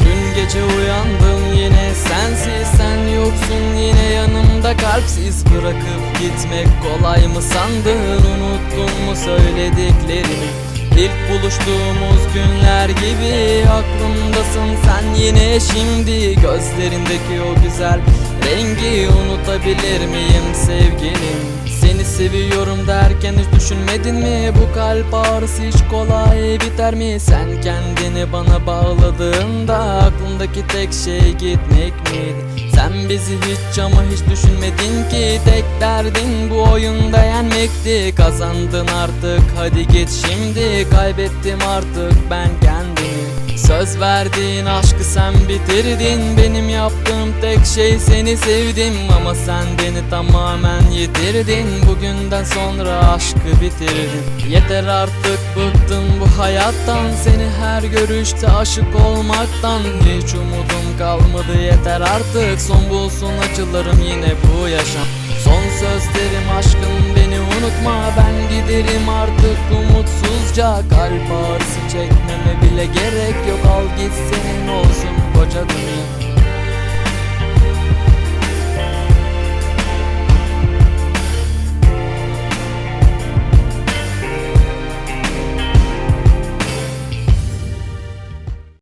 Dün gece uyandım yine sensiz sen yoksun yine yanımda. Kalpsiz Bırakıp gitmek kolay mı sandın? Unuttun mu söylediklerimi İlk buluştuğumuz günler gibi aklımdasın sen yine. Şimdi Gözlerindeki o güzel rengi unutabilir miyim sevgilim seviyorum derken hiç düşünmedin mi? Bu kalp ağrısı hiç kolay biter mi? Sen kendini bana bağladığında aklındaki tek şey gitmek miydi Sen bizi hiç ama hiç düşünmedin ki tek derdin bu oyunda yenmekti. Kazandın artık hadi git şimdi. Kaybettim artık ben kendimi Söz verdiğin aşkı sen bitirdin. Benim yaptığım tek şey seni sevdim. Ama sen beni tamamen yitirdin. Bugünden sonra aşkı bitirdin Yeter artık bıktım bu hayattan. Seni her görüşte aşık olmaktan. Hiç umudum kalmadı yeter artık. Son bulsun acılarım yine bu yaşam. Son sözlerim aşkım beni unutma. Ben giderim artık umutsuzca. Kalp ağrısı çekmeme missing.